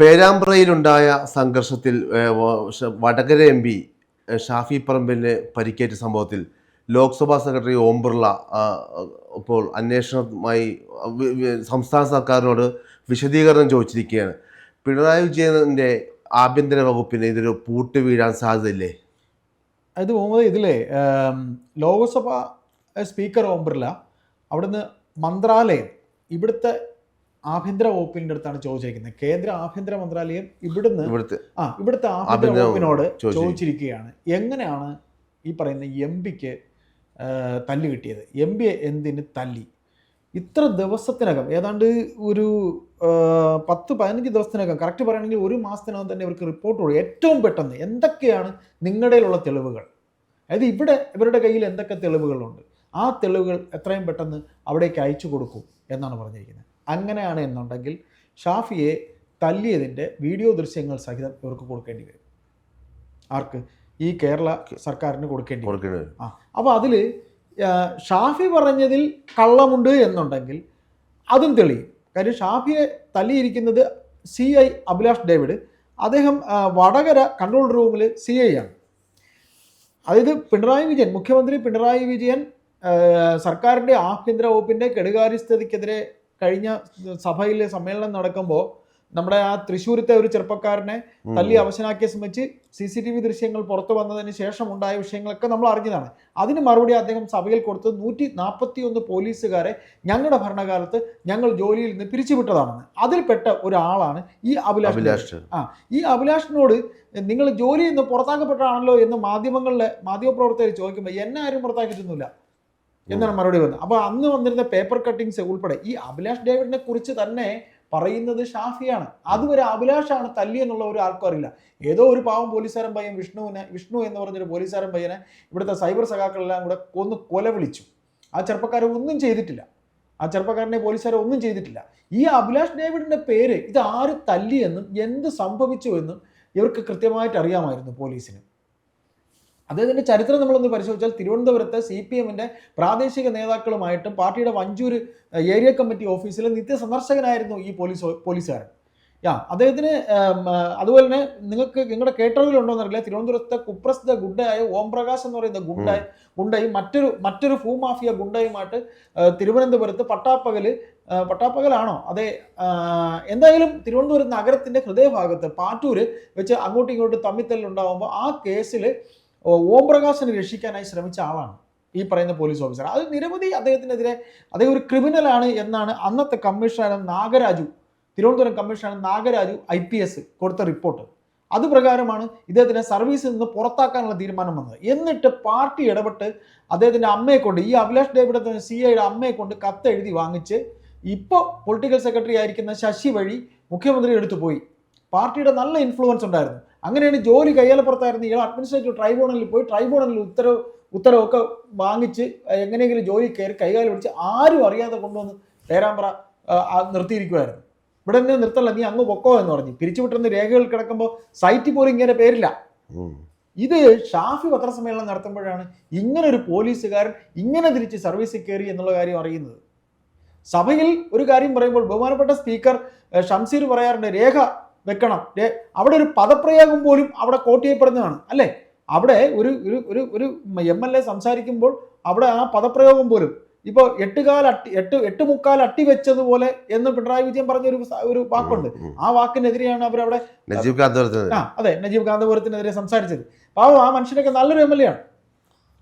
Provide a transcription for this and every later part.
പേരാമ്പ്രയിലുണ്ടായ സംഘർഷത്തിൽ Vadakara M P Shafi പറമ്പിന് പരിക്കേറ്റ സംഭവത്തിൽ ലോക്സഭാ സെക്രട്ടറി ഓം ബിർള ഇപ്പോൾ അന്വേഷണവുമായി സംസ്ഥാന സർക്കാരിനോട് വിശദീകരണം ചോദിച്ചിരിക്കുകയാണ്. പിണറായി വിജയന്റെ ആഭ്യന്തര വകുപ്പിന് ഇതൊരു പൂട്ട് വീഴാൻ സാധ്യതയില്ലേ? അത് മുഹമ്മദ് ഇതിലെ ലോക്സഭ സ്പീക്കർ ഓം ബിർള അവിടുന്ന് മന്ത്രാലയം ഇവിടുത്തെ ആഭ്യന്തര വകുപ്പിന്റെ അടുത്താണ് ചോദിച്ചിരിക്കുന്നത് കേന്ദ്ര ആഭ്യന്തര മന്ത്രാലയം ഇവിടുന്ന് ആ ഇവിടുത്തെ ആഭ്യന്തര വകുപ്പിനോട് ചോദിച്ചിരിക്കുകയാണ്. എങ്ങനെയാണ് ഈ പറയുന്ന എം പിക്ക് തല്ല് കിട്ടിയത്? എം പി എന്തിന് തല്ലി? ഇത്ര ദിവസത്തിനകം ഏതാണ്ട് ഒരു പത്ത് പതിനഞ്ച് ദിവസത്തിനകം കറക്റ്റ് പറയുകയാണെങ്കിൽ ഒരു മാസത്തിനകം തന്നെ ഇവർക്ക് റിപ്പോർട്ട് കൊടുക്കും ഏറ്റവും പെട്ടെന്ന് എന്തൊക്കെയാണ് നിങ്ങളുടെയിലുള്ള തെളിവുകൾ? അതായത് ഇവിടെ ഇവരുടെ കയ്യിൽ എന്തൊക്കെ തെളിവുകളുണ്ട്? ആ തെളിവുകൾ എത്രയും പെട്ടെന്ന് അവിടേക്ക് അയച്ചു കൊടുക്കും എന്നാണ് പറഞ്ഞിരിക്കുന്നത്. അങ്ങനെയാണ് എന്നുണ്ടെങ്കിൽ ഷാഫിയെ തല്ലിയതിന്റെ വീഡിയോ ദൃശ്യങ്ങൾ സഹിതം ഇവർക്ക് കൊടുക്കേണ്ടി വരും. ആർക്ക്? ഈ കേരള സർക്കാരിന് കൊടുക്കേണ്ടി വരും. ആ അപ്പോൾ അതിൽ ഷാഫി പറഞ്ഞതിൽ കള്ളമുണ്ട് എന്നുണ്ടെങ്കിൽ അതും തെളിയും. കാര്യം ഷാഫിയെ തല്ലിയിരിക്കുന്നത് സി ഐ അഭിലാഷ് ഡേവിഡ് അദ്ദേഹം വടകര കൺട്രോൾ റൂമിൽ സി ഐ ആണ്. അതായത് പിണറായി വിജയൻ മുഖ്യമന്ത്രി പിണറായി വിജയൻ സർക്കാരിന്റെ ആഭ്യന്തര വകുപ്പിന്റെ കെടുകാര്യസ്ഥതയ്ക്കെതിരെ കഴിഞ്ഞ സഭയിലെ സമ്മേളനം നടക്കുമ്പോൾ നമ്മുടെ ആ തൃശ്ശൂരത്തെ ഒരു ചെറുപ്പക്കാരനെ തല്ലി അവശനാക്കിയ സംബന്ധിച്ച് സി സി ടി വി ദൃശ്യങ്ങൾ പുറത്തു വന്നതിന് ശേഷം ഉണ്ടായ വിഷയങ്ങളൊക്കെ നമ്മൾ അറിഞ്ഞതാണ്. അതിന് മറുപടി അദ്ദേഹം സഭയിൽ കൊടുത്തത് നൂറ്റി നാൽപ്പത്തി ഒന്ന് പോലീസുകാരെ ഞങ്ങളുടെ ഭരണകാലത്ത് ഞങ്ങൾ ജോലിയിൽ നിന്ന് പിരിച്ചുവിട്ടതാണെന്ന്. അതിൽപ്പെട്ട ഒരാളാണ് ഈ അഭിലാഷ് ആ ഈ അഭിലാഷിനോട് നിങ്ങൾ ജോലിയിൽ നിന്ന് പുറത്താക്കപ്പെട്ടതാണല്ലോ എന്ന് മാധ്യമങ്ങളിലെ മാധ്യമപ്രവർത്തകർ ചോദിക്കുമ്പോൾ എന്നെ ആരും പുറത്താക്കിയിട്ടൊന്നുമില്ല. എന്നാണ് മറുപടി വന്നത് അപ്പോൾ അന്ന് വന്നിരുന്ന പേപ്പർ കട്ടിങ്സ് ഉൾപ്പെടെ ഈ അഭിലാഷ് ഡേവിഡിനെ കുറിച്ച് തന്നെ പറയുന്നത് ഷാഫിയാണ്. അതുവരെ അഭിലാഷാണ് തല്ലി എന്നുള്ള ഒരു ആൾക്കും അറിയില്ല. ഏതോ ഒരു പാവം പോലീസുകാരൻ പയ്യൻ വിഷ്ണുവിനെ വിഷ്ണു എന്ന് പറഞ്ഞൊരു പോലീസുകാരൻ പയ്യനെ ഇവിടുത്തെ സൈബർ സഖാക്കളെല്ലാം കൂടെ കൊന്ന് കൊല വിളിച്ചു. ആ ചെറുപ്പക്കാരെ ഒന്നും ചെയ്തിട്ടില്ല. ആ ചെറുപ്പക്കാരനെ പോലീസുകാരെ ഒന്നും ചെയ്തിട്ടില്ല. ഈ അഭിലാഷ് ഡേവിഡിന്റെ പേര് ഇത് ആര് തല്ലിയെന്നും എന്ത് സംഭവിച്ചു എന്നും ഇവർക്ക് കൃത്യമായിട്ട് അറിയാമായിരുന്നു പോലീസിന്. അദ്ദേഹത്തിന്റെ ചരിത്രം നമ്മളൊന്ന് പരിശോധിച്ചാൽ തിരുവനന്തപുരത്ത് സി പി എമ്മിന്റെ പ്രാദേശിക നേതാക്കളുമായിട്ടും പാർട്ടിയുടെ വഞ്ചൂർ ഏരിയ കമ്മിറ്റി ഓഫീസിൽ നിത്യ സന്ദർശകനായിരുന്നു ഈ പോലീസ് പോലീസുകാരൻ. യാ അദ്ദേഹത്തിന് അതുപോലെ തന്നെ നിങ്ങൾക്ക് നിങ്ങളുടെ കേട്ടറിവിലുണ്ടോ എന്നറിയില്ല. തിരുവനന്തപുരത്തെ കുപ്രസിദ്ധ ഗുണ്ടയായ ഓംപ്രകാശ് എന്ന് പറയുന്ന ഗുണ്ടായി ഗുണ്ടയും മറ്റൊരു മറ്റൊരു ഭൂമാഫിയ ഗുണ്ടയുമായിട്ട് തിരുവനന്തപുരത്ത് പട്ടാപ്പകൽ പട്ടാപ്പകലാണോ? അതെ എന്തായാലും തിരുവനന്തപുരം നഗരത്തിന്റെ ഹൃദയഭാഗത്ത് പാറ്റൂര് വെച്ച് അങ്ങോട്ടും ഇങ്ങോട്ടും തമ്മിത്തല്ലുണ്ടാകുമ്പോൾ ആ കേസിൽ ഓം പ്രകാശിനെ രക്ഷിക്കാനായി ശ്രമിച്ച ആളാണ് ഈ പറയുന്ന പോലീസ് ഓഫീസർ അത് നിരവധി അദ്ദേഹത്തിനെതിരെ അദ്ദേഹം ഒരു ക്രിമിനലാണ് എന്നാണ് അന്നത്തെ commissioner Nagaraju Thiruvananthapuram commissioner Nagaraju I P S കൊടുത്ത റിപ്പോർട്ട് അത് പ്രകാരമാണ് ഇദ്ദേഹത്തിനെ സർവീസിൽ നിന്ന് പുറത്താക്കാനുള്ള തീരുമാനം വന്നത്. എന്നിട്ട് പാർട്ടി ഇടപെട്ട് അദ്ദേഹത്തിന്റെ അമ്മയെ കൊണ്ട് ഈ അഭിലാഷ് ഡേവിഡ് സി ഐയുടെ അമ്മയെ കൊണ്ട് കത്ത് എഴുതി വാങ്ങിച്ച് ഇപ്പോൾ പൊളിറ്റിക്കൽ സെക്രട്ടറി ആയിരിക്കുന്ന ശശി വഴി മുഖ്യമന്ത്രി എടുത്തു പോയി. പാർട്ടിയുടെ നല്ല ഇൻഫ്ലുവൻസ് ഉണ്ടായിരുന്നു. അങ്ങനെയാണ് ജോലി കയ്യാലപ്പുറത്തായിരുന്നു ഇയാൾ അഡ്മിനിസ്ട്രേറ്റീവ് ട്രൈബ്യൂണലിൽ പോയി ട്രൈബ്യൂണലിൽ ഉത്തരവ് ഉത്തരവൊക്കെ വാങ്ങിച്ച് എങ്ങനെയെങ്കിലും ജോലി കയറി കൈകാലം പിടിച്ച് ആരും അറിയാതെ കൊണ്ടുവന്ന് പേരാമ്പ്ര നിർത്തിയിരിക്കുമായിരുന്നു ഇവിടെ നിന്ന് നിർത്തല്ല നീ അങ്ങ് പൊക്കോ എന്ന് പറഞ്ഞു. പിരിച്ചുവിട്ടുന്ന രേഖകൾ കിടക്കുമ്പോൾ സൈറ്റിൽ പോലും ഇങ്ങനെ പേരില്ല. ഇത് ഷാഫി പത്രസമ്മേളനം നടത്തുമ്പോഴാണ് ഇങ്ങനെ ഒരു പോലീസുകാരൻ ഇങ്ങനെ തിരിച്ച് സർവീസിൽ കയറി എന്നുള്ള കാര്യം അറിയുന്നത്. സഭയിൽ ഒരു കാര്യം പറയുമ്പോൾ ബഹുമാനപ്പെട്ട സ്പീക്കർ ഷംസീർ പറയാറുണ്ട് രേഖ വെക്കണം. അവിടെ ഒരു പദപ്രയോഗം പോലും അവിടെ കോട്ട് ചെയ്യപ്പെടുന്നതാണ്. അല്ലേ? അവിടെ ഒരു ഒരു ഒരു ഒരു എം എൽ എ സംസാരിക്കുമ്പോൾ അവിടെ ആ പദപ്രയോഗം പോലും. ഇപ്പോൾ എട്ടുകാൽ അട്ടി എട്ട് എട്ട് മുക്കാൽ അട്ടി വെച്ചതുപോലെ എന്ന് പിണറായി വിജയൻ പറഞ്ഞ ഒരു ഒരു വാക്കുണ്ട്. ആ വാക്കിനെതിരെയാണ് അവരവിടെ നജീബ് കാന്തപുരത്തിന് ആ അതെ നജീബ് കാന്തപുരത്തിനെതിരെ സംസാരിച്ചത്. പാവം ആ മനുഷ്യനൊക്കെ നല്ലൊരു എം എൽ എ ആണ്.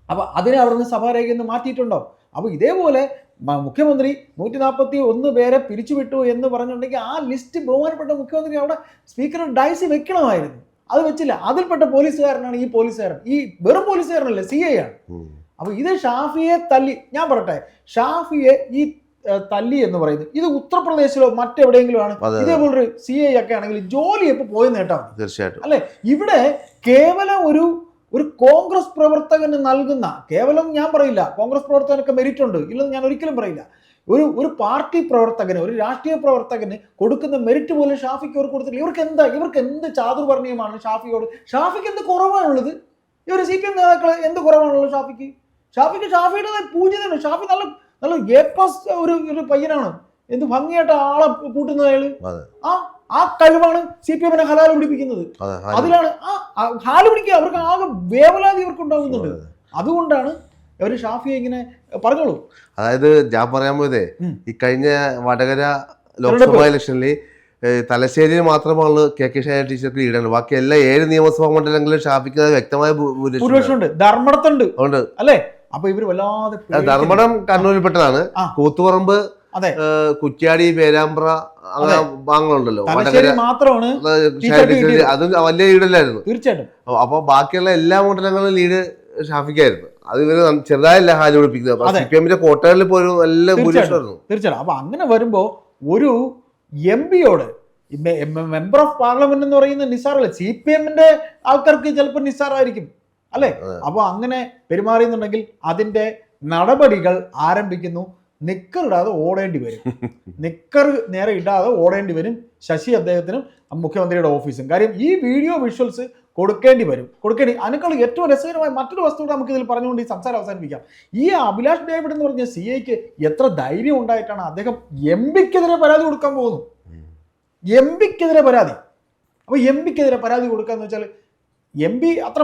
അപ്പൊ അതിനെ അവിടുന്ന് സഭാരേഖയിൽ നിന്ന് മാറ്റിയിട്ടുണ്ടോ? അപ്പൊ ഇതേപോലെ മുഖ്യമന്ത്രി നൂറ്റി നാൽപ്പത്തി ഒന്ന് പേരെ പിരിച്ചുവിട്ടു എന്ന് പറഞ്ഞിട്ടുണ്ടെങ്കിൽ ആ ലിസ്റ്റ് ബഹുമാനപ്പെട്ട മുഖ്യമന്ത്രി അവിടെ സ്പീക്കർ ഡൈസി വെക്കണമായിരുന്നു. അത് വെച്ചില്ല. അതിൽപ്പെട്ട പോലീസുകാരനാണ് ഈ പോലീസുകാരൻ. ഈ വെറും പോലീസുകാരനല്ലേ? സി ഐ ആണ്. അപ്പൊ ഇത് ഷാഫിയെ തല്ലി ഞാൻ പറയട്ടെ ഷാഫിയെ ഈ തല്ലി എന്ന് പറയുന്നത് ഇത് ഉത്തർപ്രദേശിലോ മറ്റെവിടെയെങ്കിലും ആണ്. ഇതേപോലൊരു സി ഐ ഒക്കെ ആണെങ്കിൽ ജോലി എപ്പോൾ പോയെന്ന് കേട്ടാ. തീർച്ചയായിട്ടും. അല്ലെ? ഇവിടെ കേവലം ഒരു ഒരു കോൺഗ്രസ് പ്രവർത്തകന് നൽകുന്ന കേവലം ഞാൻ പറയില്ല കോൺഗ്രസ് പ്രവർത്തകനൊക്കെ മെറിറ്റ് ഉണ്ട് ഇല്ലെന്ന് ഞാൻ ഒരിക്കലും പറയില്ല. ഒരു ഒരു പാർട്ടി പ്രവർത്തകന് ഒരു രാഷ്ട്രീയ പ്രവർത്തകന് കൊടുക്കുന്ന മെറിറ്റ് പോലും ഷാഫിക്ക് അവർ കൊടുത്തില്ല ഇവർക്ക് എന്താ ഇവർക്ക് എന്ത് ചാതുർവർണീയമാണ് ഷാഫിയോട്? ഷാഫിക്ക് എന്ത് കുറവാണുള്ളത്? ഇവർ സി പി എം നേതാക്കൾ എന്ത് കുറവാണുള്ളത് ഷാഫിക്ക്? ഷാഫിക്ക് ഷാഫിയുടെ പൂജ്യതയാണ് ഷാഫി നല്ല നല്ല എ പ്ലസ് ഒരു ഒരു പയ്യനാണ്. എന്ത് ഭംഗിയായിട്ട് ആളെ കൂട്ടുന്ന അയാൾ. ആ ആ കഴിവാണ് സി പി എമ്മിനെ ഹലാൽ പിടിപ്പിക്കുന്നത്. അതെ അതിലാണ് ആ ഹാൽ പിടിക്കുക അവർക്ക് ആകെ വേവലാതി ഇവർക്ക് ഉണ്ടാകുന്നുണ്ട്. അതുകൊണ്ടാണ് അവർ ഷാഫിയെ ഇങ്ങനെ പറഞ്ഞോളൂ. അതായത് ഞാൻ പറയാൻ പോയതേ ഈ കഴിഞ്ഞ വടകര ലോക്സഭാ ഇലക്ഷനിൽ തലശ്ശേരിയിൽ മാത്രമാണ് കെ കെ ശൈല ടീച്ചർക്ക് ലീഡാണ് ബാക്കി എല്ലാ ഏഴ് നിയമസഭാ മണ്ഡലങ്ങളിലും ഷാഫിക്ക് വ്യക്തമായ. ഭൂരിപക്ഷമുണ്ട് ധർമ്മടത്തുണ്ട്. ഉണ്ട്. അല്ലേ? അപ്പൊ ഇവർ വല്ലാതെ ധർമ്മടം കണ്ണൂരിൽപ്പെട്ടതാണ്. കൂത്തുപറമ്പ് കുറ്റ്യാടി പേരാമ്പ്ര അങ്ങനെ ഭാഗങ്ങളുണ്ടല്ലോ. മാത്രമാണ് അത് വലിയ ലീഡല്ലായിരുന്നു തീർച്ചയായിട്ടും. അപ്പൊ- ബാക്കിയുള്ള എല്ലാ മണ്ഡലങ്ങളിലും ലീഡ് ഷാഫിക്കായിരുന്നു. അത് ഇവർ ചെറുതായല്ല ഹാജി പിടിപ്പിക്കുന്നത്. സി പി എമ്മിന്റെ കോട്ടകളിൽ പോലും നല്ല തീർച്ചയായിട്ടും. ഭൂരിപക്ഷമായിരുന്നു. തീർച്ചയായിട്ടും. അപ്പൊ അങ്ങനെ വരുമ്പോ ഒരു എം പിയോട് മെമ്പർ ഓഫ് പാർലമെന്റ് എന്ന് പറയുന്ന നിസാറല്ലേ സി പി എമ്മിന്റെ ആൾക്കാർക്ക് ചിലപ്പോൾ നിസാറായിരിക്കും. അല്ലെ? അതെ. അപ്പൊ അങ്ങനെ പെരുമാറിയെന്നുണ്ടെങ്കിൽ അതിന്റെ നടപടികൾ ആരംഭിക്കുന്നു. നിക്കർ ഇടാതെ ഓടേണ്ടി വരും. നിക്കർ നേരെ ഇടാതെ ഓടേണ്ടി വരും. ശശി അദ്ദേഹത്തിനും മുഖ്യമന്ത്രിയുടെ ഓഫീസും. കാര്യം ഈ വീഡിയോ വിഷ്വൽസ് കൊടുക്കേണ്ടി വരും. കൊടുക്കേണ്ടി അതിനേക്കാൾ ഏറ്റവും രസകരമായ മറ്റൊരു വസ്തു കൂടെ നമുക്ക് ഇതിൽ പറഞ്ഞുകൊണ്ട് ഈ സംസാരം അവസാനിപ്പിക്കാം. ഈ അഭിലാഷ് ഡേവിഡ് എന്ന് പറഞ്ഞ സി ഐക്ക് എത്ര ധൈര്യം ഉണ്ടായിട്ടാണ് അദ്ദേഹം എം പിക്കെതിരെ പരാതി കൊടുക്കാൻ പോകുന്നു എം പിക്കെതിരെ പരാതി. അപ്പൊ എം പിക്കെതിരെ പരാതി കൊടുക്കുക കൊടുക്കാന്ന് വെച്ചാൽ എം പി അത്ര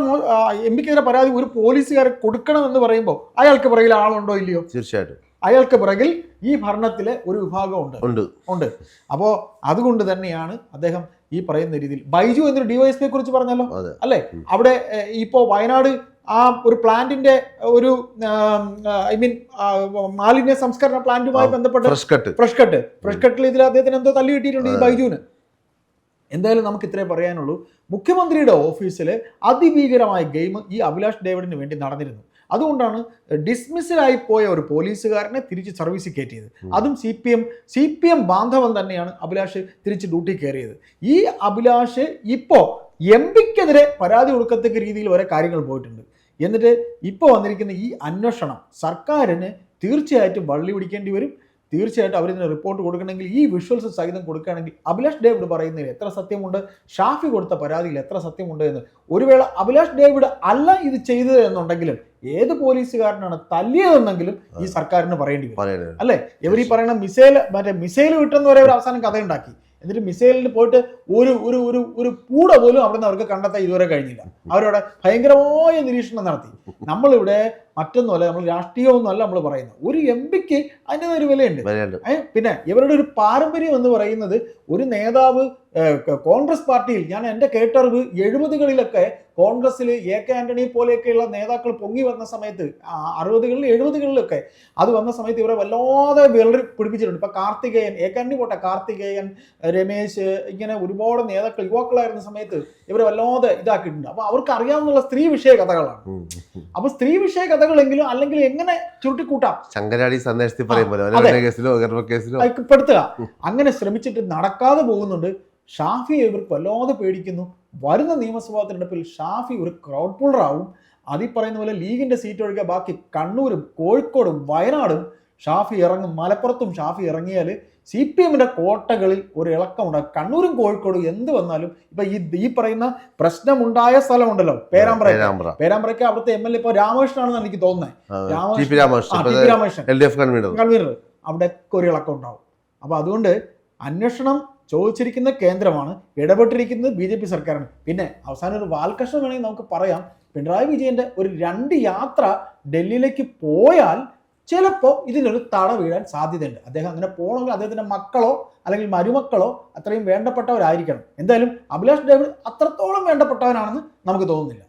എം പിക്കെതിരെ പരാതി ഒരു പോലീസുകാരെ കൊടുക്കണമെന്ന് പറയുമ്പോൾ അയാൾക്ക് പുറകിൽ ആളുണ്ടോ ഇല്ലയോ? തീർച്ചയായിട്ടും. അയാൾക്ക് പിറകിൽ ഈ ഭരണത്തിലെ ഒരു വിഭാഗം ഉണ്ട്. ഉണ്ട്. ഉണ്ട്. അപ്പോൾ അതുകൊണ്ട് തന്നെയാണ് അദ്ദേഹം ഈ പറയുന്ന രീതിയിൽ ബൈജു എന്നൊരു ഡിവൈഎസ്പിയെ കുറിച്ച് പറഞ്ഞല്ലോ. അല്ലേ? അവിടെ ഇപ്പോ വയനാട് ആ ഒരു പ്ലാന്റിന്റെ ഒരു ഐ മീൻ മാലിന്യ സംസ്കരണ പ്ലാന്റുമായി ബന്ധപ്പെട്ട് Fresh Cut. Fresh Cut. Fresh കട്ടിൽ ഇതിൽ അദ്ദേഹത്തിന് എന്തോ തല്ലി കിട്ടിയിട്ടുണ്ട് ഈ. ബൈജുവിന്. എന്തായാലും നമുക്ക് ഇത്രേ പറയാനുള്ളൂ. മുഖ്യമന്ത്രിയുടെ ഓഫീസിൽ അതിഭീകരമായ ഗെയിം ഈ അഭിലാഷ് ഡേവിഡിന് വേണ്ടി നടന്നിരുന്നു. അതുകൊണ്ടാണ് ഡിസ്മിസിലായി പോയ ഒരു പോലീസുകാരനെ തിരിച്ച് സർവീസിൽ കയറ്റിയത്. അതും C P M C P M ബാന്ധവൻ തന്നെയാണ് അഭിലാഷ് തിരിച്ച് ഡ്യൂട്ടി കയറിയത്. ഈ അഭിലാഷ് ഇപ്പോൾ എം പിക്കെതിരെ പരാതി കൊടുക്കത്തക്ക രീതിയിൽ വരെ കാര്യങ്ങൾ പോയിട്ടുണ്ട്. എന്നിട്ട് ഇപ്പോൾ വന്നിരിക്കുന്ന ഈ അന്വേഷണം സർക്കാരിന് തീർച്ചയായിട്ടും വള്ളി പിടിക്കേണ്ടി വരും. തീർച്ചയായിട്ടും അവരിതിന് റിപ്പോർട്ട് കൊടുക്കണമെങ്കിൽ ഈ വിഷ്വൽസ് സഹിതം കൊടുക്കുകയാണെങ്കിൽ അഭിലാഷ് ഡേവിഡ് പറയുന്നതിൽ എത്ര സത്യമുണ്ട്? ഷാഫി കൊടുത്ത പരാതിയിൽ എത്ര സത്യമുണ്ട് എന്ന്. ഒരു വേള അഭിലാഷ് ഡേവിഡ് അല്ല ഇത് ചെയ്തത് എന്നുണ്ടെങ്കിലും ഏത് പോലീസുകാരനാണ് തല്ലിയതെന്നെങ്കിലും ഈ സർക്കാരിന് പറയേണ്ടി വരും. അല്ലെ? ഇവർ ഈ പറയുന്ന മിസൈൽ മറ്റേ മിസൈൽ വിട്ടെന്ന് വരെ ഒരു അവസാനം കഥയുണ്ടാക്കി. എന്നിട്ട് മിസൈലിൽ പോയിട്ട് ഒരു ഒരു ഒരു ഒരു പൂട പോലും അവിടെ നിന്ന് അവർക്ക് കണ്ടെത്താൻ ഇതുവരെ കഴിഞ്ഞില്ല. അവരവിടെ ഭയങ്കരമായ നിരീക്ഷണം നടത്തി. നമ്മളിവിടെ മറ്റൊന്നുമല്ല നമ്മൾ രാഷ്ട്രീയമൊന്നുമല്ല നമ്മൾ പറയുന്നത്. ഒരു എം പിക്ക് അതിന്റെ ഒരു വിലയുണ്ട്. പിന്നെ ഇവരുടെ ഒരു പാരമ്പര്യം എന്ന് പറയുന്നത് ഒരു നേതാവ് കോൺഗ്രസ് പാർട്ടിയിൽ ഞാൻ എന്റെ കേട്ടറിവ് എഴുപതുകളിലൊക്കെ കോൺഗ്രസ്സിൽ എ കെ ആന്റണി പോലെയൊക്കെയുള്ള നേതാക്കൾ പൊങ്ങി വന്ന സമയത്ത് അറുപതുകളിൽ എഴുപതുകളിലൊക്കെ അത് വന്ന സമയത്ത് ഇവരെ വല്ലാതെ വിളറി പിടിപ്പിച്ചിട്ടുണ്ട്. ഇപ്പൊ കാർത്തികേയൻ എ കെ ആന്റണി പോട്ടെ കാർത്തികേയൻ രമേശ് ഇങ്ങനെ ഒരുപാട് നേതാക്കൾ യുവാക്കളായിരുന്ന സമയത്ത് ഇവരെ വല്ലാതെ ഇതാക്കിയിട്ടുണ്ട്. അപ്പൊ അവർക്ക് അറിയാവുന്ന സ്ത്രീ വിഷയ കഥകളാണ്. അപ്പോൾ അപ്പൊ സ്ത്രീ വിഷയ കഥകളെങ്കിലും അല്ലെങ്കിൽ എങ്ങനെ ചുരുട്ടിക്കൂട്ടാം? ശങ്കരാടി സന്ദേശത്തിൽ കേസിലോ കേസിലോ. ഐക്യപ്പെടുത്തുക. അങ്ങനെ ശ്രമിച്ചിട്ട് നടക്കാതെ പോകുന്നുണ്ട്. ഷാഫി ഇവർ വല്ലാതെ പേടിക്കുന്നു. വരുന്ന നിയമസഭാ തിരഞ്ഞെടുപ്പിൽ ഷാഫി ഒരു ക്രൗഡ് പുള്ളർ ആവും. അതീ പറയുന്ന പോലെ ലീഗിന്റെ സീറ്റ് ഒഴികെ ബാക്കി കണ്ണൂരും കോഴിക്കോടും വയനാടും ഷാഫി ഇറങ്ങും. മലപ്പുറത്തും ഷാഫി ഇറങ്ങിയാൽ സി പി എമ്മിന്റെ കോട്ടകളിൽ ഒരു ഇളക്കമുണ്ടാകും കണ്ണൂരും കോഴിക്കോടും എന്ത് വന്നാലും ഇപ്പൊ ഈ ഈ പറയുന്ന പ്രശ്നമുണ്ടായ സ്ഥലമുണ്ടല്ലോ. പേരാമ്പ്ര. പേരാമ്പ്ര. പേരാമ്പ്രയ്ക്ക് അവിടുത്തെ എം എൽ എ ഇപ്പൊ രാമകൃഷ്ണനാണെന്ന് എനിക്ക് തോന്നുന്നത് രാമകൃഷ്ണൻ. കൺവീനർ. അവിടെ ഒരു ഇളക്കം ഉണ്ടാവും. അപ്പൊ അതുകൊണ്ട് അന്വേഷണം ചോദിച്ചിരിക്കുന്ന കേന്ദ്രമാണ് ഇടപെട്ടിരിക്കുന്നത് ബി ജെ പി സർക്കാരാണ്. പിന്നെ അവസാനം ഒരു വാൽകൃഷ്ണൻ വേണമെങ്കിൽ നമുക്ക് പറയാം. പിണറായി വിജയന്റെ ഒരു രണ്ട് യാത്ര ഡൽഹിയിലേക്ക് പോയാൽ ചിലപ്പോൾ ഇതിനൊരു തട വീഴാൻ സാധ്യതയുണ്ട്. അദ്ദേഹം അങ്ങനെ പോകണമെങ്കിൽ അദ്ദേഹത്തിന്റെ മക്കളോ അല്ലെങ്കിൽ മരുമക്കളോ അത്രയും വേണ്ടപ്പെട്ടവരായിരിക്കണം. എന്തായാലും അഭിലാഷ് ഡേവിഡ് അത്രത്തോളം വേണ്ടപ്പെട്ടവനാണെന്ന് നമുക്ക് തോന്നുന്നില്ല.